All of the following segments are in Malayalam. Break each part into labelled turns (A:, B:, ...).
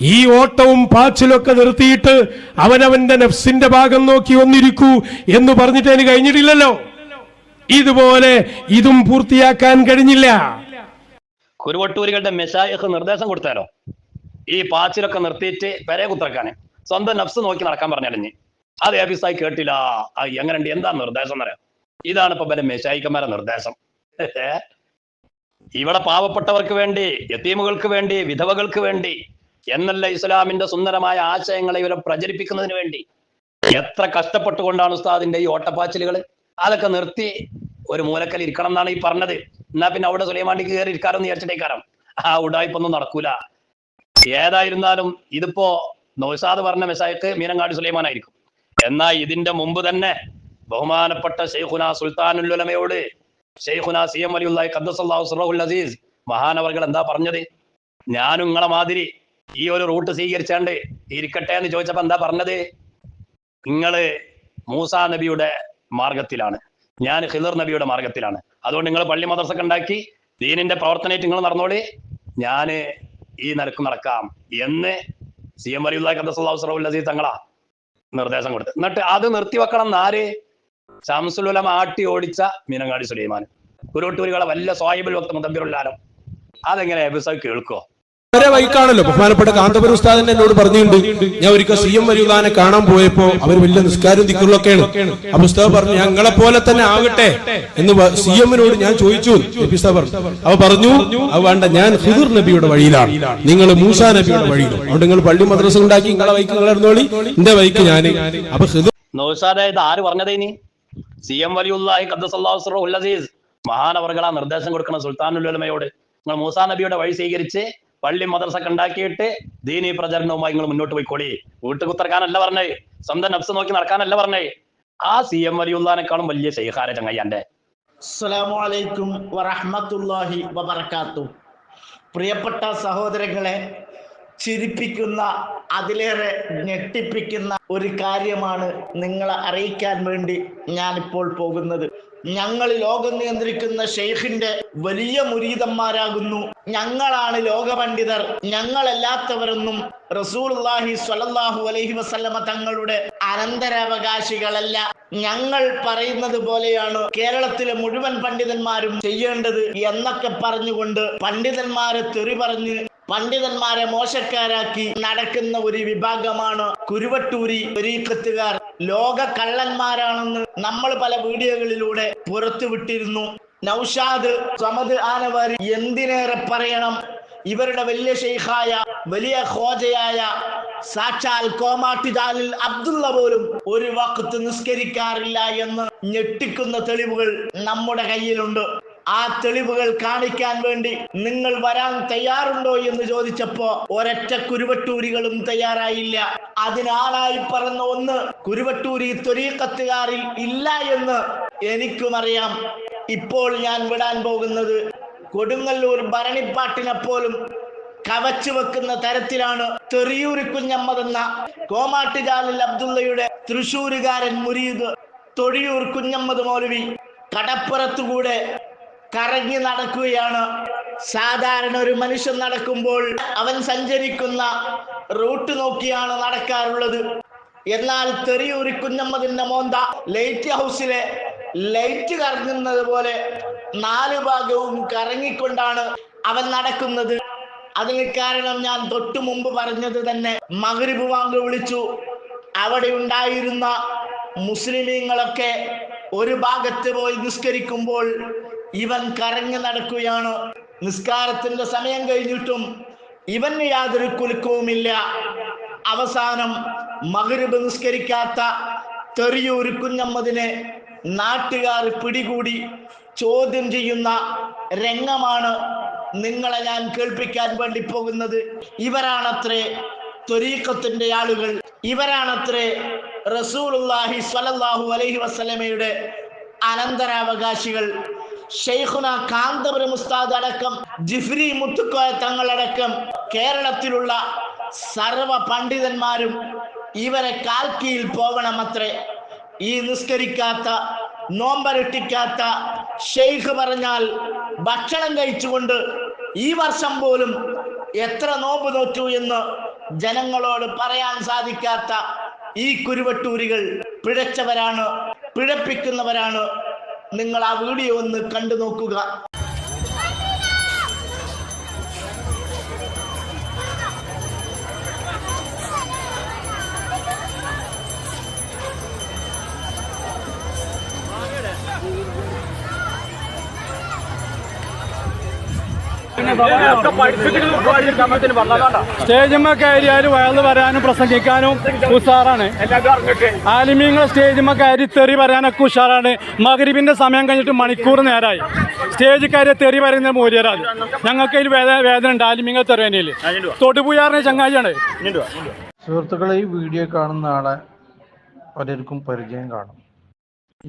A: ഈ ഓട്ടവും പാച്ചിലൊക്കെ നിർത്തിയിട്ട് അവനവന്റെ നെഫ്സിന്റെ ഭാഗം നോക്കി ഒന്നിരിക്കൂ എന്ന് പറഞ്ഞിട്ട് അതിന് കഴിഞ്ഞിട്ടില്ലല്ലോ. ഇതുപോലെ ഇതും പൂർത്തിയാക്കാൻ കഴിഞ്ഞില്ല.
B: കുരുവട്ടൂരികളുടെ മെഷായക്ക് നിർദ്ദേശം കൊടുത്താലോ? ഈ പാച്ചിലൊക്കെ നിർത്തിയിട്ട് പെരെ കുത്തിറക്കാന്. സ്വന്തം നഫ്സ് നോക്കി നടക്കാൻ പറഞ്ഞാലിഞ്ഞ്. അത് ഏബിസായി കേട്ടില്ല. എങ്ങനെയുണ്ട്? എന്താ നിർദ്ദേശം എന്നറിയാം? ഇതാണ് ഇപ്പൊ പിന്നെ മെഷായിക്കന്മാരെ നിർദ്ദേശം. ഇവിടെ പാവപ്പെട്ടവർക്ക് വേണ്ടി യത്തീമുകൾക്ക് വേണ്ടി വിധവകൾക്ക് വേണ്ടി എന്നല്ല ഇസ്ലാമിന്റെ സുന്ദരമായ ആശയങ്ങളെ ഇവരെ പ്രചരിപ്പിക്കുന്നതിന് വേണ്ടി? എത്ര കഷ്ടപ്പെട്ടുകൊണ്ടാണ് ഉസ്താദിന്റെ ഈ ഓട്ടപ്പാച്ചിലുകൾ അതൊക്കെ നിർത്തി ഒരു മൂലക്കൽ ഇരിക്കണം എന്നാണ് ഈ പറഞ്ഞത്. എന്നാ പിന്നെ അവിടെ സുലൈമാണ്ടിക്ക് കയറി ഇരിക്കാറെന്ന് വിചാരിച്ചിട്ടേക്കാരം ആ ഉടായ്പൊന്നും നടക്കൂല. ഏതായിരുന്നാലും ഇതിപ്പോ നൗസാദ് പറഞ്ഞ മെസ്സായിട്ട് മീനങ്ങാടി സുലൈമാനായിരിക്കും. എന്നാൽ ഇതിന്റെ മുമ്പ് തന്നെ ബഹുമാനപ്പെട്ട ഷെയ്ഖുന സുൽത്താനുല്ലുലമയോട് ഷെയ്ഖുന സി എം അലിയുല്ലായി ഖദ്ദസല്ലാഹു സുറഹുൽ അസീസ് മഹാനവർകൾ എന്താ പറഞ്ഞത്? ഞാനും നിങ്ങളെ മാതിരി ഈ ഒരു റൂട്ട് സ്വീകരിച്ചാണ്ട് ഇരിക്കട്ടെ എന്ന് ചോദിച്ചപ്പോ എന്താ പറഞ്ഞത്? നിങ്ങൾ മൂസാ നബിയുടെ മാർഗത്തിലാണ്. ഞാൻ ഹിദർ നബിയുടെ മാർഗത്തിലാണ്. അതുകൊണ്ട് നിങ്ങൾ പള്ളി മദ്രസൊക്കെ ഉണ്ടാക്കി ദീനിന്റെ പ്രവർത്തനമായിട്ട് നിങ്ങൾ നടന്നോളി. ഞാൻ ഈ നിരക്ക് നടക്കാം എന്ന് സി എം വലിയുള്ള ഖദ്ദസല്ലാഹു അസീസ് തങ്ങളാ നിർദ്ദേശം കൊടുത്തു എന്നിട്ട് അത് നിർത്തിവെക്കണം എന്നാര് ശംസുലുലം ആട്ടി ഓടിച്ച മീനങ്ങാടി സുലൈമാൻ കുരുട്ടൂരികളെ വല്ല സ്വാഹിബുൽ വക്ത മുതബിറുല്ലാലം അതെങ്ങനെ എബിസ കേൾക്കോ?
A: ഒരേ വൈക്കാണല്ലോ. ബഹുമാനപ്പെട്ട കാന്തപുരം ഉസ്താദൻ എന്നോട് പറഞ്ഞിട്ടുണ്ട്. ഞാൻ ഒരിക്കൽ സി എം വരുവാനെ കാണാൻ പോയപ്പോ അവർ വലിയ നിസ്കാരം തിക്കുള്ളൊക്കെയാണ് അപ്പൊ ഉസ്താദ് പറഞ്ഞു ഞങ്ങളെ പോലെ തന്നെ ആകട്ടെ. എന്ന് സി എമ്മിനോട് ഞാൻ ചോദിച്ചു. പറഞ്ഞു അവ പറഞ്ഞു അത് വേണ്ട ഞാൻ ഹിദുർ നബിയുടെ വഴിയിലാണ്. നിങ്ങൾ മൂസ നബിയുടെ വഴിയിലും. അതുകൊണ്ട് നിങ്ങൾ പള്ളി മദ്രസ ഉണ്ടാക്കി നിങ്ങളെ വൈക്ക് നിങ്ങളെന്നോളി എന്റെ വൈക്ക് ഞാൻ അപ്പൊ ഹിദുർ
B: ആര് പറഞ്ഞതേ ഇനി? സി എം വലിയുല്ലാഹി മഹാനവർകൾ ആ നിർദ്ദേശം കൊടുക്കുന്ന സുൽത്താനുലമയോട് നിങ്ങൾ മൂസാ നബിയുടെ വഴി സ്വീകരിച്ച് പള്ളി മദ്രസൊക്കെ ഉണ്ടാക്കിയിട്ട് ദീനി പ്രചരണവുമായി നിങ്ങൾ മുന്നോട്ട് പോയിക്കോളി. വീട്ടിൽ കുത്തിറക്കാനല്ല പറഞ്ഞേ. സ്വന്തം നഫ്സ് നോക്കി നടക്കാനല്ല പറഞ്ഞേ. ആ സി എം വലിയുല്ലാനേക്കാളും വലിയ ശൈഖാര ചങ്ങയ്യാന്റെ
C: പ്രിയപ്പെട്ട സഹോദരങ്ങളെ ചിരിപ്പിക്കുന്ന അതിലേറെ ഞെട്ടിപ്പിക്കുന്ന ഒരു കാര്യമാണ് നിങ്ങളെ അറിയിക്കാൻ വേണ്ടി ഞാനിപ്പോൾ പോകുന്നത്. ഞങ്ങൾ ലോകം നിയന്ത്രിക്കുന്ന ഷെയ്ഖിന്റെ വലിയ മുരീതന്മാരാകുന്നു. ഞങ്ങളാണ് ലോക പണ്ഡിതർ ഞങ്ങളല്ലാത്തവരൊന്നും റസൂലുള്ളാഹി സ്വല്ലല്ലാഹു അലൈഹി വസല്ലമ തങ്ങളുടെ അനന്തരാവകാശികളല്ല. ഞങ്ങൾ പറയുന്നത് പോലെയാണ് കേരളത്തിലെ മുഴുവൻ പണ്ഡിതന്മാരും ചെയ്യേണ്ടത് എന്നൊക്കെ പറഞ്ഞുകൊണ്ട് പണ്ഡിതന്മാരെ തെറി പറഞ്ഞ് പണ്ഡിതന്മാരെ മോശക്കാരാക്കി നടക്കുന്ന ഒരു വിഭാഗമാണ് കുരുവട്ടൂരി ഒരീക്കത്തുകാർ ലോക കള്ളന്മാരാണെന്ന് നമ്മൾ പല വീഡിയോകളിലൂടെ പുറത്തുവിട്ടിരുന്നു. നൌഷാദ് സമദ് ആനവാരി എന്തിനേറെ പറയണം? ഇവരുടെ വലിയ ഷെയ്ഖായ വലിയ ഹോജയായ സാക്ഷാൽ കോമാട്ടിദാലിൽ അബ്ദുള്ള പോലും ഒരു വക്കത്ത് നിസ്കരിക്കാറില്ല എന്ന് ഞെട്ടിക്കുന്ന തെളിവുകൾ നമ്മുടെ കയ്യിലുണ്ട്. ആ തെളിവുകൾ കാണിക്കാൻ വേണ്ടി നിങ്ങൾ വരാൻ തയ്യാറുണ്ടോ എന്ന് ചോദിച്ചപ്പോ ഒരൊറ്റ കുരുവട്ടൂരികളും തയ്യാറായില്ല. അതിനാളായി പറഞ്ഞ ഒന്ന് കുരുവട്ടൂരി ത്വരീക്കത്തുകാരിൽ ഇല്ല എന്ന് എനിക്കും അറിയാം ഇപ്പോൾ ഞാൻ വിടാൻ പോകുന്നത് കൊടുങ്ങല്ലൂർ ഭരണിപ്പാട്ടിനെ പോലും കവച്ചു വെക്കുന്ന തരത്തിലാണ് തെറിയൂരി കുഞ്ഞമ്മതെന്ന കോമാട്ടുകാലിൽ അബ്ദുള്ളയുടെ തൃശൂരുകാരൻ മുരീദ് തൊഴിയൂർ കുഞ്ഞമ്മദ് മൗലവി കടപ്പുറത്തുകൂടെ കറങ്ങി നടക്കുകയാണ്. സാധാരണ ഒരു മനുഷ്യൻ നടക്കുമ്പോൾ അവൻ സഞ്ചരിക്കുന്ന റൂട്ട് നോക്കിയാണ് നടക്കാറുള്ളത്. എന്നാൽ തെറിയൂരി കുഞ്ഞമ്മതിന്റെ മോന്ത ലൈറ്റ് ഹൗസിലെ ലൈറ്റ് കറങ്ങുന്നത് പോലെ നാല് ഭാഗവും കറങ്ങിക്കൊണ്ടാണ് അവൻ നടക്കുന്നത്. അതിന് കാരണം ഞാൻ തൊട്ടു മുമ്പ് പറഞ്ഞത് തന്നെ മകരിബ് വാങ്ങ് വിളിച്ചു. അവിടെ ഉണ്ടായിരുന്ന മുസ്ലിമീങ്ങളൊക്കെ ഒരു ഭാഗത്ത് പോയി നിസ്കരിക്കുമ്പോൾ ഇവൻ കറങ്ങി നടക്കുകയാണ്. നിസ്കാരത്തിന്റെ സമയം കഴിഞ്ഞിട്ടും ഇവന് യാതൊരു കുലുക്കവുമില്ല. അവസാനം മകരബ് നിസ്കരിക്കാത്ത തെറിയൂർ കുഞ്ഞമ്മദിനെ നാട്ടുകാർ പിടികൂടി ചോദ്യം ചെയ്യുന്ന രംഗമാണ് നിങ്ങളെ ഞാൻ കേൾപ്പിക്കാൻ വേണ്ടി പോകുന്നത്. ഇവരാണത്രേ ത്വരീക്കത്തിന്റെ ആളുകൾ. ഇവരാണത്രേ റസൂലുള്ളാഹി സ്വല്ലല്ലാഹു അലൈഹി വസല്ലമയുടെ അനന്തരാവകാശികൾ. ഷെയ്ഖുന കാന്തപുരം ഉസ്താദ് അടക്കം ജിഫ്രി മുത്തുക്കോയ തങ്ങളടക്കം കേരളത്തിലുള്ള സർവ പണ്ഡിതന്മാരും ഇവരെ കാൽക്കിയിൽ പോകണമത്രേ. ഈ നിസ്കരിക്കാത്ത നോമ്പരട്ടിക്കാത്ത ഷെയ്ഖ് പറഞ്ഞാൽ ഭക്ഷണം കഴിച്ചുകൊണ്ട് ഈ വർഷം പോലും എത്ര നോമ്പ് നോറ്റു എന്ന് ജനങ്ങളോട് പറയാൻ സാധിക്കാത്ത ഈ കുരുവട്ടൂരികൾ പിഴച്ചവരാണ് പിഴപ്പിക്കുന്നവരാണ്. നിങ്ങൾ ആ വീഡിയോ ഒന്ന് കണ്ടു നോക്കുക.
D: സ്റ്റേജിമ്മ കയറിയാൽ വയൽ വരാനും പ്രസംഗിക്കാനും ഉഷാറാണ്. ആലിമീങ്ങൾ സ്റ്റേജിമ്മ കയറി തെറി പറയാനൊക്കെ ഉഷാറാണ്. മകരിബിന്റെ സമയം കഴിഞ്ഞിട്ട് മണിക്കൂർ നേരമായി സ്റ്റേജ് കയറി തെറി പറയുന്ന മൂല്യരാത് ഞങ്ങൾക്ക് ഇതിൽ വേദന വേദന ഉണ്ട്. ആലിമീങ്ങൾ തെറിയനയിൽ തൊടുപുയാറിന് ചങ്ങാതിയാണ്
E: സുഹൃത്തുക്കളെ ഈ വീഡിയോ കാണുന്ന ആളെ പലർക്കും പരിചയം കാണും.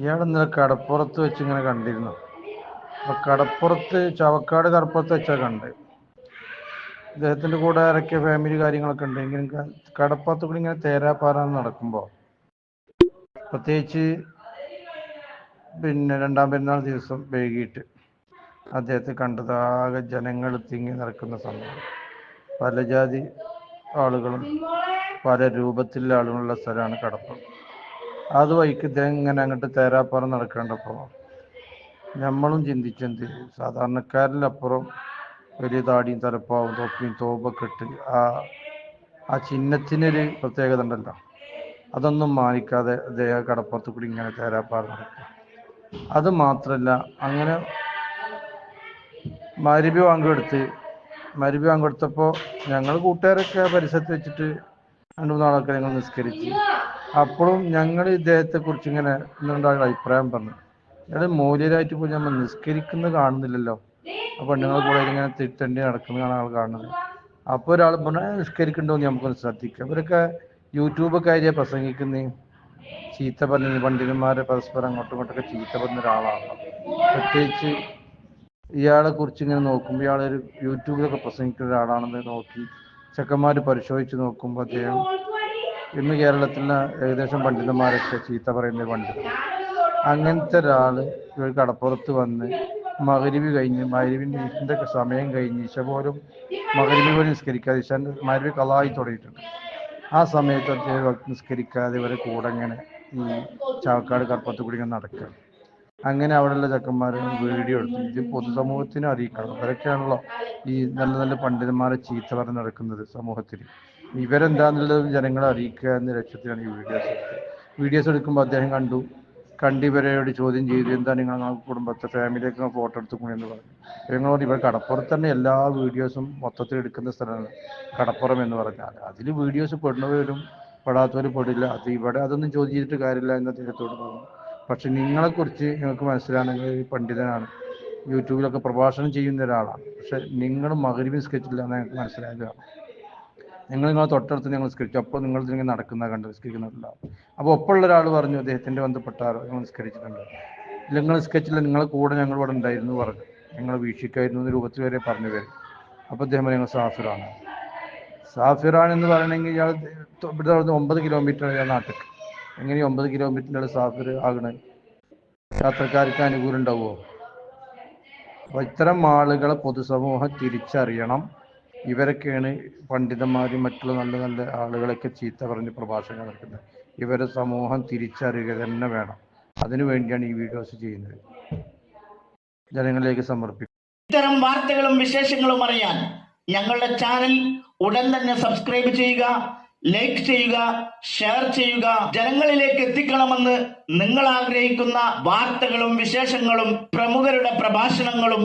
E: ഇയാൾ ഇന്നലെ കടപ്പുറത്ത് വെച്ച് ഇങ്ങനെ കണ്ടിരുന്നു? കടപ്പുറത്ത് ചവക്കാട് കടപ്പുറത്ത് വെച്ചാൽ കണ്ട്. ഇദ്ദേഹത്തിന്റെ കൂടെ ആരൊക്കെ ഫാമിലി കാര്യങ്ങളൊക്കെ ഉണ്ട്. എങ്കിലും കടപ്പുറത്ത് കൂടി ഇങ്ങനെ തേരാപ്പാറ നടക്കുമ്പോൾ പ്രത്യേകിച്ച് പിന്നെ രണ്ടാം പെരുന്നാൾ ദിവസം വൈകിട്ട് അദ്ദേഹത്തെ കണ്ടതാകെ ജനങ്ങൾ തിങ്ങി നടക്കുന്ന സമയം. പല ജാതി ആളുകളും പല രൂപത്തിലുള്ള ആളുകളുള്ള സ്ഥലമാണ് കടപ്പുറം. അത് വഴിക്ക് ഇദ്ദേഹം ഇങ്ങനെ അങ്ങോട്ട് തേരാപ്പാറ നടക്കേണ്ടപ്പോൾ നമ്മളും ചിന്തിച്ചെന്ത്? സാധാരണക്കാരിലപ്പുറം വലിയ താടിയും തലപ്പാവും തൊപ്പിയും തോപ്പൊക്കെ ഇട്ട് ആ ആ ചിഹ്നത്തിനൊരു പ്രത്യേകത ഉണ്ടല്ലോ. അതൊന്നും മാനിക്കാതെ അദ്ദേഹം കടപ്പുറത്ത് കൂടി ഇങ്ങനെ തേരാപ്പാറ നടക്കും അത് മാത്രമല്ല അങ്ങനെ മരുഭി വാങ്കെടുത്ത് മരുഭി വാങ്കെടുത്തപ്പോൾ ഞങ്ങൾ കൂട്ടുകാരൊക്കെ പരിസരത്ത് വെച്ചിട്ട് രണ്ട് മൂന്നാളൊക്കെ ഞങ്ങൾ നിസ്കരിച്ച്. അപ്പോഴും ഞങ്ങൾ ഇദ്ദേഹത്തെ കുറിച്ച് ഇങ്ങനെ ഇന്നുണ്ടായ അഭിപ്രായം പറഞ്ഞു ഇയാൾ മൂല്യരായിട്ട് പോയി നമ്മൾ നിസ്കരിക്കുന്നത് കാണുന്നില്ലല്ലോ. ആ പെണ്ണുങ്ങളെ കൂടെ ഇങ്ങനെ തിരുത്തണ്ടി നടക്കുന്നതാണ് ആൾ കാണുന്നത്. അപ്പോൾ ഒരാൾ പറഞ്ഞു "ഏ, നിസ്കരിക്കണ്ടോ എന്ന് നമുക്കൊന്ന് ശ്രദ്ധിക്കാം. ഇവരൊക്കെ യൂട്യൂബൊക്കെ ആര്യ പ്രസംഗിക്കുന്ന ചീത്ത പറഞ്ഞ പണ്ഡിതന്മാരെ പരസ്പരം അങ്ങോട്ടും ഇങ്ങോട്ടൊക്കെ ചീത്ത പറഞ്ഞ ഒരാളാണ്. പ്രത്യേകിച്ച് ഇയാളെ കുറിച്ച് ഇങ്ങനെ നോക്കുമ്പോൾ ഇയാൾ ഒരു യൂട്യൂബിലൊക്കെ പ്രസംഗിക്കുന്ന ഒരാളാണെന്ന് നോക്കി ചെക്കന്മാർ പരിശോധിച്ച് നോക്കുമ്പോൾ അദ്ദേഹം ഇന്ന് കേരളത്തിലെ ഏകദേശം പണ്ഡിതന്മാരൊക്കെ ചീത്ത പറയുന്ന പണ്ഡിതൻ. അങ്ങനത്തെ ഒരാൾ ഒരു കടപ്പുറത്ത് വന്ന് മകരിവി കഴിഞ്ഞ് മകരിവിന്റെ ഒക്കെ സമയം കഴിഞ്ഞ് ഈശ പോലും മകരിവി പോലും നിസ്കരിക്കാതെ ഇശാന്റെ മകരിവി കളായി തുടങ്ങിയിട്ടുണ്ട്. ആ സമയത്ത് അദ്ദേഹം നിസ്കരിക്കാതെ ഇവരെ കൂടെ ഇങ്ങനെ ഈ ചാവക്കാട് കടപ്പുറത്ത് കൂടി ഇങ്ങനെ നടക്കുകയാണ് അങ്ങനെ അവിടെയുള്ള ചെക്കന്മാർ വീഡിയോ എടുത്തു. ഇത് പൊതുസമൂഹത്തിന് അറിയിക്കണം. ഇവരൊക്കെയാണല്ലോ ഈ നല്ല നല്ല പണ്ഡിതന്മാരെ ചീത്ത പറഞ്ഞ് നടക്കുന്നത് സമൂഹത്തിൽ ഇവരെന്താന്നുള്ളത് ജനങ്ങളെ അറിയിക്കുക എന്ന ലക്ഷ്യത്തിലാണ് ഈ വീഡിയോസ് എടുത്തത്. വീഡിയോസ് എടുക്കുമ്പോൾ അദ്ദേഹം കണ്ടു കണ്ട് ഇവരോട് ചോദ്യം ചെയ്തു എന്താ നിങ്ങൾ കുടുംബത്തെ ഫാമിലിയൊക്കെ ഫോട്ടോ എടുത്തുകൊണ്ട് എന്ന് പറഞ്ഞു. ഞങ്ങൾ ഇവർ കടപ്പുറത്ത് തന്നെ എല്ലാ വീഡിയോസും മൊത്തത്തിൽ എടുക്കുന്ന സ്ഥലമാണ്. കടപ്പുറം എന്ന് പറഞ്ഞാൽ അതിൽ വീഡിയോസ് പെടുന്നവരും പെടാത്തവർ പെടില്ല. അത് ഇവിടെ അതൊന്നും ചോദ്യം ചെയ്തിട്ട് കാര്യമില്ല എന്ന് അദ്ദേഹത്തോട് പറഞ്ഞു പക്ഷെ നിങ്ങളെക്കുറിച്ച് നിങ്ങൾക്ക് മനസ്സിലാണെങ്കിൽ പണ്ഡിതനാണ്. യൂട്യൂബിലൊക്കെ പ്രഭാഷണം ചെയ്യുന്ന ഒരാളാണ്. പക്ഷെ നിങ്ങൾ മകരിബ് സ്കെച്ചില്ല എന്ന് ഞങ്ങൾക്ക് മനസ്സിലായതാണ് നിങ്ങൾ നിങ്ങളെ തൊട്ടടുത്ത് ഞങ്ങൾ നിസ്കരിച്ചു. അപ്പോൾ നിങ്ങൾ ഇതിങ്ങനെ നടക്കുന്ന കണ്ട് നിസ്കരിക്കുന്നുണ്ടാവും അപ്പോൾ ഒപ്പമുള്ള ഒരാൾ പറഞ്ഞു അദ്ദേഹത്തിന്റെ ബന്ധപ്പെട്ട ആരോ ഞങ്ങൾ നിസ്കരിച്ചിട്ടുണ്ട്. ഇല്ല നിങ്ങൾ നിസ്കരിച്ചില്ല. നിങ്ങളെ കൂടെ ഞങ്ങൾ ഇവിടെ ഉണ്ടായിരുന്നു പറഞ്ഞു. ഞങ്ങൾ വീക്ഷിക്കായിരുന്നു എന്ന രൂപത്തിൽ വരെ പറഞ്ഞു വരും. അപ്പോൾ അദ്ദേഹം പറഞ്ഞു, ഞങ്ങൾ സാഫിറാണ്. സാഫിറാൻ എന്ന് പറയണമെങ്കിൽ ഇയാൾ ഇവിടെ നിന്ന് ഒമ്പത് കിലോമീറ്റർ ഇയാൾ നാട്ടിൽ. എങ്ങനെ ഒമ്പത് കിലോമീറ്ററിന്റെ സാഫിർ ആകണേ? യാത്രക്കാർക്ക് അനുകൂലം ഉണ്ടാവുമോ? അപ്പോൾ ഇത്തരം ആളുകളെ പൊതുസമൂഹം തിരിച്ചറിയണം. ഇവരൊക്കെയാണ് പണ്ഡിതന്മാരും മറ്റുള്ള നല്ല നല്ല ആളുകളൊക്കെ ചീത്ത പറഞ്ഞ് പ്രഭാഷണം നടക്കുന്നത് ഇവരെ സമൂഹം തിരിച്ചറിയുക തന്നെ വേണം. അതിനു വേണ്ടിയാണ് ഈ വീഡിയോസ് ചെയ്യുന്നത്. ജനങ്ങളിലേക്ക് സമർപ്പിക്കുന്നത്
C: ഇത്തരം വാർത്തകളും വിശേഷങ്ങളും അറിയാൻ ഞങ്ങളുടെ ചാനൽ ഉടൻ തന്നെ സബ്സ്ക്രൈബ് ചെയ്യുക ലൈക്ക് ചെയ്യുക ഷെയർ ചെയ്യുക. ജനങ്ങളിലേക്ക് എത്തിക്കണമെന്ന് നിങ്ങൾ ആഗ്രഹിക്കുന്ന വാർത്തകളും വിശേഷങ്ങളും പ്രമുഖരുടെ പ്രഭാഷണങ്ങളും